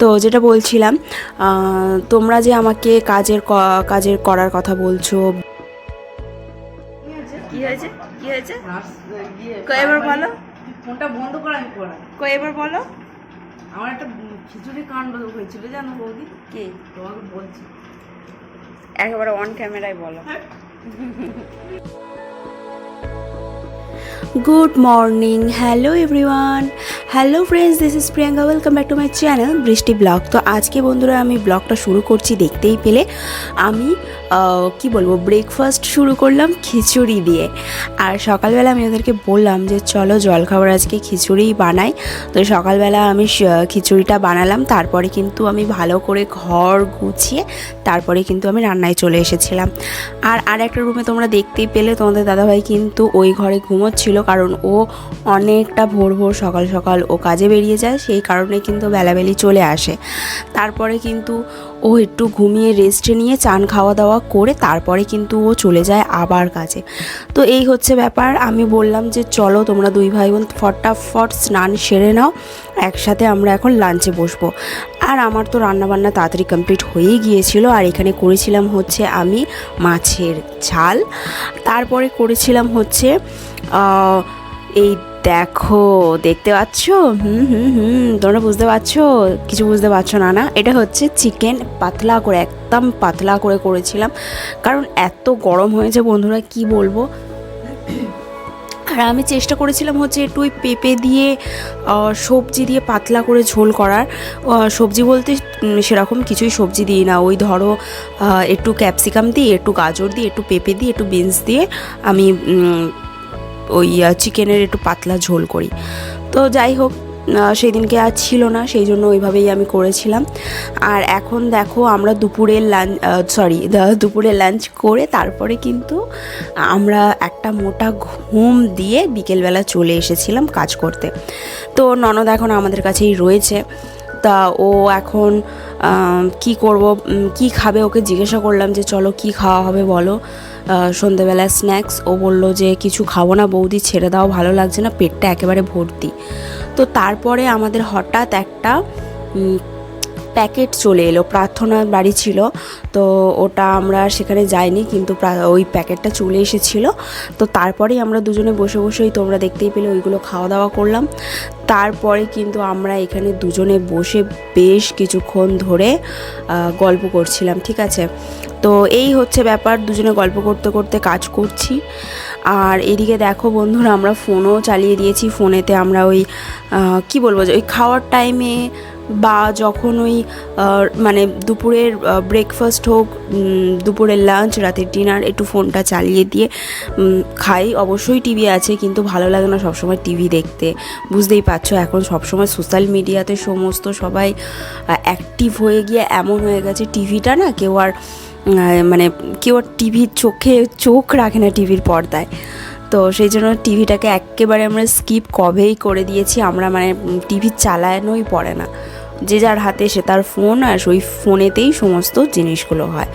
তো যেটা বলছিলাম তোমরা যে আমাকে কাজের কাজের করার কথা বলছো। কি হয়েছে? কি হয়েছে? কয়বার বলো? ফোনটা বন্ধ করে আমি পড়া কয়েবার বলো। আমার একটা খিচুড়ি কাণ্ড হয়েছিল জানো বৌদি? কি? তোমাকে বলছি। একেবারে অন ক্যামেরায় বলো। Good morning hello everyone hello friends this is Priyanka welcome back to my channel Brishti vlog. তো আজকে বন্ধুরা আমি ব্লগটা শুরু করছি দেখতেই পেলে। আমি কি বলব ব্রেকফাস্ট শুরু করলাম খিচুড়ি দিয়ে। আর সকালবেলা আমি ওদেরকে বললাম যে, চলো জলখাবার আজকে খিচুড়িই বানাই। তো সকালবেলা আমি খিচুড়িটা বানালাম, তারপরে কিন্তু আমি ভালো করে ঘর গুছিয়ে তারপরে কিন্তু আমি রান্নায় চলে এসেছিলাম। আর আর একটা রুমে তোমরা দেখতেই পেলে, তোমাদের দাদাভাই কিন্তু ওই ঘরে ঘুমোচ্ছিল, কারণ ও অনেকটা ভোর ভোর সকাল সকাল ও কাজে বেরিয়ে যায়, সেই কারণে কিন্তু বেলাবেলি চলে আসে। তারপরে কিন্তু ও একটু ঘুমিয়ে রেস্ট নিয়ে চান খাওয়া দাওয়া করে তারপরে কিন্তু ও চলে যায় আবার কাজে। তো এই হচ্ছে ব্যাপার। আমি বললাম যে, চলো তোমরা দুই ভাই বোন ফটাফট স্নান সেরে নাও, একসাথে আমরা এখন লাঞ্চে বসবো। আর আমার তো রান্নাবান্না তাড়াতাড়ি কমপ্লিট হয়েই গিয়েছিল। আর এখানে করেছিলাম হচ্ছে আমি মাছের ঝাল। তারপরে করেছিলাম হচ্ছে এই দেখো, দেখতে পাচ্ছ? হুম হুম হুম, তোমরা বুঝতে পারছ? কিছু বুঝতে পারছ না না? এটা হচ্ছে চিকেন পাতলা করে, একদম পাতলা করে করেছিলাম। কারণ এত গরম হয়েছে বন্ধুরা, কি বলব? আর আমি চেষ্টা করেছিলাম হচ্ছে একটু ওই পেঁপে দিয়ে সবজি দিয়ে পাতলা করে ঝোল করার। সবজি বলতে সেরকম কিছুই সবজি দিই না। ওই ধরো একটু ক্যাপসিকাম দিয়ে, একটু গাজর দিয়ে, একটু পেঁপে দিয়ে, একটু বিনস দিয়ে আমি ওই চিকেনের একটু পাতলা ঝোল করি। তো যাই হোক সেই দিনকে আর ছিল না, সেই জন্য ওইভাবেই আমি করেছিলাম। আর এখন দেখো, আমরা দুপুরের লাঞ্চ সরি দুপুরের লাঞ্চ করে তারপরে কিন্তু আমরা একটা মোটা ঘুম দিয়ে বিকেলবেলা চলে এসেছিলাম কাজ করতে। তো ননদ এখন আমাদের কাছেই রয়েছে। তা ও এখন কি করব কি খাবে ওকে জিজ্ঞাসা করলাম যে, চলো কি খাওয়া হবে বলো? সন্ধেবেলা স্ন্যাক্স ও বলল যে, কিছু খাব না বৌদি, ছেড়ে দাও, ভালো লাগছে না, পেটটা একেবারে ভর্তি। তো তারপরে আমাদের হঠাৎ একটা প্যাকেট চলে এলো, প্রার্থনার বাড়ি ছিল। তো ওটা আমরা সেখানে যাইনি, কিন্তু ওই প্যাকেটটা চলে এসেছিল। তো তারপরেই আমরা দুজনে বসে বসেই তোমরা দেখতেই পেলে, ওইগুলো খাওয়া দাওয়া করলাম। তারপরে কিন্তু আমরা এখানে দুজনে বসে বেশ কিছুক্ষণ ধরে গল্প করছিলাম, ঠিক আছে? তো এই হচ্ছে ব্যাপার, দুজনে গল্প করতে করতে কাজ করছি। আর এদিকে দেখো বন্ধুরা, আমরা ফোনও চালিয়ে দিয়েছি। ফোনেতে আমরা ওই কি বলব যে, ওই খাওয়ার টাইমে বা যখন ওই মানে দুপুরের ব্রেকফাস্ট হোক দুপুরের লাঞ্চ রাতের ডিনার একটু ফোনটা চালিয়ে দিয়ে খাই। অবশ্যই টিভি আছে, কিন্তু ভালো লাগে না সবসময় টিভি দেখতে। বুঝতেই পারছ, এখন সবসময় সোশ্যাল মিডিয়াতে সমস্ত সবাই অ্যাক্টিভ হয়ে গিয়ে এমন হয়ে গেছে টিভিটা না কেউ আর মানে কেউ আর টিভির চোখে চোখ রাখে না টিভির পর্দায়। তো সেই জন্য টিভিটাকে একেবারে আমরা স্কিপ কবেই করে দিয়েছি। আমরা মানে টিভি চালানোই পড়ে না। যে যার হাতে সে তার ফোন, আর ওই ফোনেতেই সমস্ত জিনিসগুলো হয়।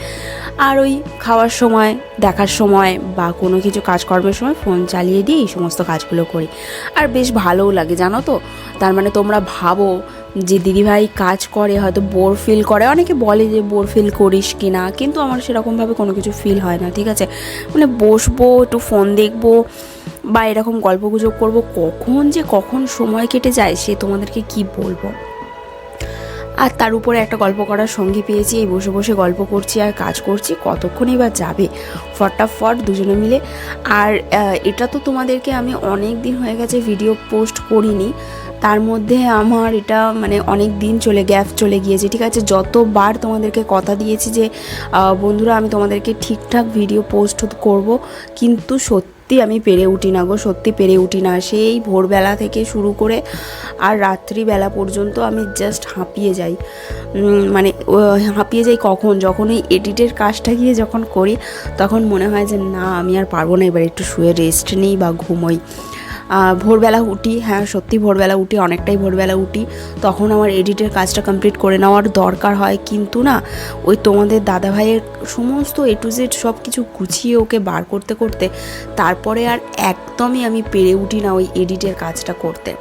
আর ওই খাওয়ার সময়, দেখার সময় বা কোনো কিছু কাজকর্মের সময় ফোন চালিয়ে দিয়ে এই সমস্ত কাজগুলো করি। আর বেশ ভালোও লাগে, জানো তো? তার মানে তোমরা ভাবো যে দিদিভাই কাজ করে, হয়তো বোর ফিল করে। অনেকে বলে যে বোর ফিল করিস কি না, কিন্তু আমার সেরকমভাবে কোনো কিছু ফিল হয় না, ঠিক আছে? মানে বসবো, একটু ফোন দেখব বা এরকম গল্পগুজব করব, কখন যে কখন সময় কেটে যায়, সে তোমাদেরকে কি বলব? আর তার উপরে একটা গল্প করার সঙ্গী পেয়েছি। এই বসে বসে গল্প করছি আর কাজ করছি, কতক্ষণই বা যাবে? ফটাফট দুজনে মিলে। আর এটা তো তোমাদেরকে আমি অনেক দিন হয়ে গেছে ভিডিও পোস্ট করিনি। তার মধ্যে আমার এটা মানে অনেক দিন চলে, গ্যাপ চলে গিয়েছে। ঠিক আছে, যতবার তোমাদেরকে কথা দিয়েছি যে বন্ধুরা আমি তোমাদেরকে ঠিকঠাক ভিডিও পোস্ট করব, কিন্তু সত্যি আমি পেরে উঠি না গো, সত্যি পেরে উঠি না। সেই ভোরবেলা থেকে শুরু করে আর রাত্রিবেলা পর্যন্ত আমি জাস্ট হাঁপিয়ে যাই। মানে হাঁপিয়ে যাই কখন? যখন ওই এডিটের কাজটা গিয়ে যখন করি, তখন মনে হয় যে, না, আমি আর পারব না, এবার একটু শুয়ে রেস্ট নিই বা ঘুমোই। ভোরবেলা উঠি হ্যাঁ সত্যি ভোরবেলা উঠি, অনেকটাই ভোরবেলা উঠি। তখন আমার এডিটের কাজটা কমপ্লিট করে নেওয়ার দরকার হয়। কিন্তু না, ওই তোমাদের দাদাভাইয়ের সমস্ত এ টু জেড সব কিছু গুছিয়ে ওকে বার করতে করতে তারপরে আর একদমই আমি পেরে উঠি না ওই এডিটের কাজটা করতে।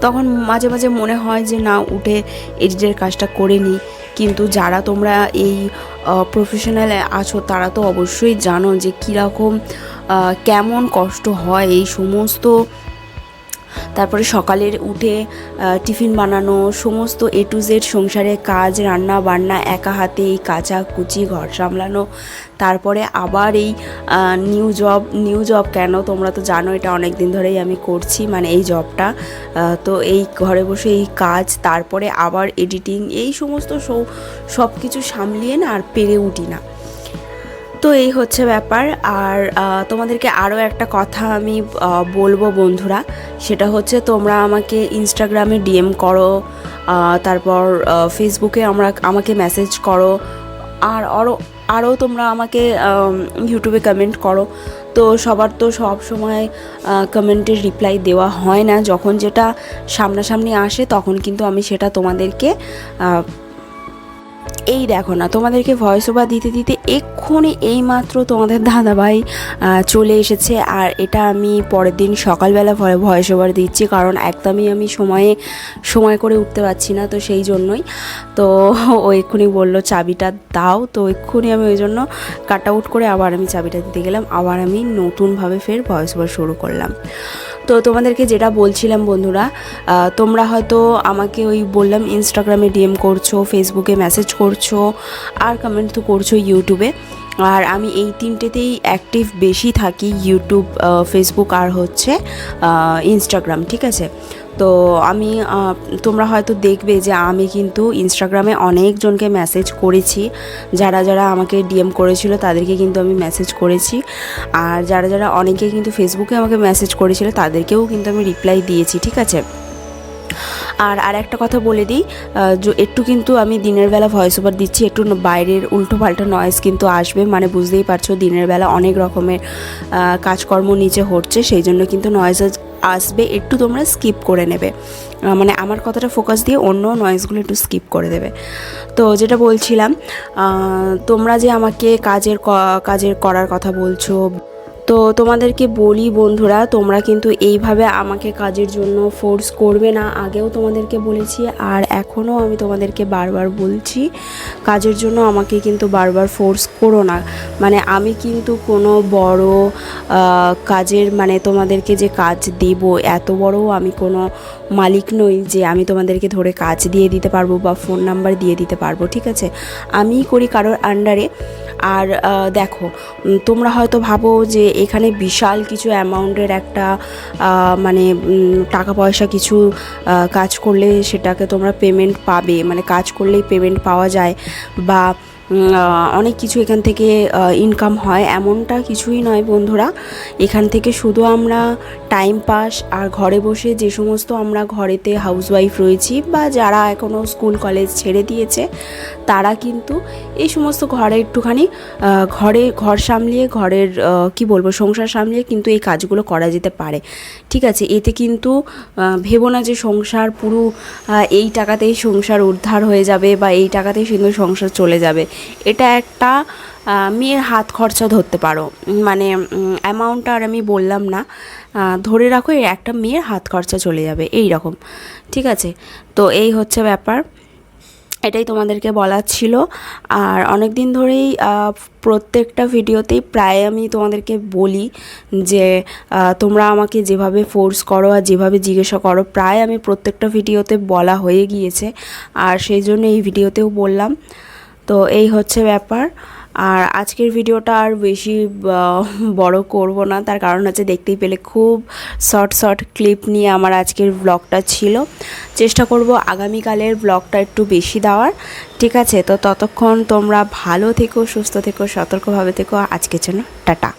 তখন মাঝে মাঝে মনে হয় যে, না, উঠে এডিটের কাজটা করে নিই। কিন্তু যারা তোমরা এই প্রফেশনালে আছো, তারা তো অবশ্যই জানো যে কীরকম কেমন কষ্ট হয় এই সমস্ত, তারপরে সকালের উঠে টিফিন বানানো, সমস্ত এ টু জেড সংসারের কাজ, রান্না বান্না, একা হাতে এই কাচা কুচি ঘর সামলানো, তারপরে আবার এই নিউ জব নিউ জব কেন তোমরা তো জানো এটা অনেক দিন ধরেই আমি করছি মানে এই জবটা তো এই ঘরে বসে এই কাজ, তারপরে আবার এডিটিং এই সমস্ত সব কিছু সামলিয়ে না আর পেরে উঠি না। তো এই হচ্ছে ব্যাপার। আর তোমাদেরকে আরও একটা কথা আমি বলব বন্ধুরা। সেটা হচ্ছে তোমরা আমাকে ইনস্টাগ্রামে ডিএম করো তারপর ফেসবুকে আমরা, আমাকে মেসেজ করো, আর আরও আরও তোমরা আমাকে ইউটিউবে কমেন্ট করো। তো সবার তো সব সময় কমেন্টের রিপ্লাই দেওয়া হয় না। যখন যেটা সামনাসামনি আসে, তখন কিন্তু আমি সেটা তোমাদেরকে এই দেখো না, তোমাদেরকে ভয়েস ওভার দিতে দিতে এক্ষুনি এইমাত্র তোমাদের দাদাভাই চলে এসেছে। আর এটা আমি পরের দিন সকালবেলা ভয়েস ওভার দিচ্ছি, কারণ একদমই আমি সময়ে, সময় করে উঠতে পারছি না, তো সেই জন্যই। তো ও এক্ষুনি বলল, চাবিটা দাও। তো এক্ষুনি আমি ওই জন্য কাট আউট করে আবার আমি চাবিটা দিতে গেলাম। আবার আমি নতুনভাবে ফের ভয়েস ওভার শুরু করলাম। তো তোমাদেরকে যেটা বলছিলাম বন্ধুরা তোমরা হয়তো আমাকে ওই বললাম ইনস্টাগ্রামে ডিএম করছ ফেসবুকে মেসেজ করছ, আর কমেন্ট তো করছ ইউটিউবে আর আমি এই তিনটেতেই অ্যাক্টিভ বেশি থাকি ইউটিউব ফেসবুক আর হচ্ছে ইনস্টাগ্রাম ঠিক আছে? তো আমি তোমরা হয়তো দেখবে যে আমি কিন্তু ইনস্টাগ্রামে অনেকজনকে মেসেজ করেছি। যারা যারা আমাকে ডিএম করেছিল তাদেরকে কিন্তু আমি মেসেজ করেছি। আর যারা যারা অনেকে কিন্তু ফেসবুকে আমাকে মেসেজ করেছিল তাদেরকেও কিন্তু আমি রিপ্লাই দিয়েছি, ঠিক আছে? আর আর একটা কথা বলে দিই একটু কিন্তু আমি দিনের বেলা ভয়েস ওভার দিচ্ছি, একটু বাইরের উল্টো পাল্টা নয়েস কিন্তু আসবে। মানে বুঝতেই পারছ দিনের বেলা অনেক রকমের কাজকর্ম নিচে হচ্ছে, সেই জন্য কিন্তু নয়েজ আসবে, একটু তোমরা স্কিপ করে নেবে। মানে আমার কথাটা ফোকাস দিয়ে অন্য নয়েসগুলো একটু স্কিপ করে দেবে। তো যেটা বলছিলাম তোমরা যে আমাকে কাজের কাজের করার কথা বলছো তো তোমাদেরকে বলি বন্ধুরা, তোমরা কিন্তু এইভাবে আমাকে কাজের জন্য ফোর্স করবে না। আগেও তোমাদেরকে বলেছি, আর এখনও আমি তোমাদেরকে বারবার বলছি, কাজের জন্য আমাকে কিন্তু বারবার ফোর্স করো না। মানে আমি কিন্তু কোনো বড় কাজের মানে তোমাদেরকে যে কাজ দেব, এত বড় আমি কোনো মালিক নই যে আমি তোমাদেরকে ধরে কাজ দিয়ে দিতে পারব বা ফোন নাম্বার দিয়ে দিতে পারব, ঠিক আছে? আমিই করি কারোর আন্ডারে আর দেখো তোমরা হয়তো ভাবো যে এখানে বিশাল কিছু অ্যামাউন্টের একটা মানে টাকা পয়সা কিছু কাজ করলে সেটাকে তোমরা পেমেন্ট পাবে। মানে কাজ করলেই পেমেন্ট পাওয়া যায়। বা অনেক কিছু এখান থেকে ইনকাম হয়। এমনটা কিছুই নয় বন্ধুরা। এখান থেকে শুধু আমরা টাইম পাস আর ঘরে বসে যে সমস্ত আমরা ঘরেতে হাউসওয়াইফ রয়েছি বা যারা এখনও স্কুল কলেজ ছেড়ে দিয়েছে, তারা কিন্তু এই সমস্ত ঘরে একটুখানি ঘরে ঘর সামলিয়ে, ঘরের কি বলব, সংসার সামলিয়ে কিন্তু এই কাজগুলো করা যেতে পারে। ঠিক আছে? এতে কিন্তু ভেবো না যে সংসার পুরো এই টাকাতেই সংসার উদ্ধার হয়ে যাবে বা এই টাকাতেই কিন্তু সংসার চলে যাবে। এটা একটা মেয়ের হাত খরচা ধরতে পারো। মানে অ্যামাউন্টটা আর আমি বললাম না। ধরে রাখো একটা মেয়ের হাত খরচা চলে যাবে, এই রকম। ঠিক আছে? তো এই হচ্ছে ব্যাপার। এটাই তোমাদেরকে বলার ছিল। আর অনেক দিন ধরেই প্রত্যেকটা ভিডিওতেই প্রায় আমি তোমাদেরকে বলি যে তোমরা আমাকে যেভাবে ফোর্স করো আর যেভাবে জিজ্ঞাসা করো, প্রায় আমি প্রত্যেকটা ভিডিওতে বলা হয়ে গিয়েছে। আর সেই জন্য এই ভিডিওতেও বললাম। তো এই হচ্ছে ব্যাপার। আর আজকের ভিডিওটা আর বেশি বড় করব না। তার কারণ হচ্ছে দেখতেই পেলে খুব শর্ট শর্ট ক্লিপ নিয়ে আমার আজকের ব্লগটা ছিল। চেষ্টা করব আগামীকালের ব্লগটা একটু বেশি দেওয়ার। ঠিক আছে? তো ততক্ষণ তোমরা ভালো থেকো, সুস্থ থেকো, সতর্কভাবে থেকো। আজকের জন্য টাটা।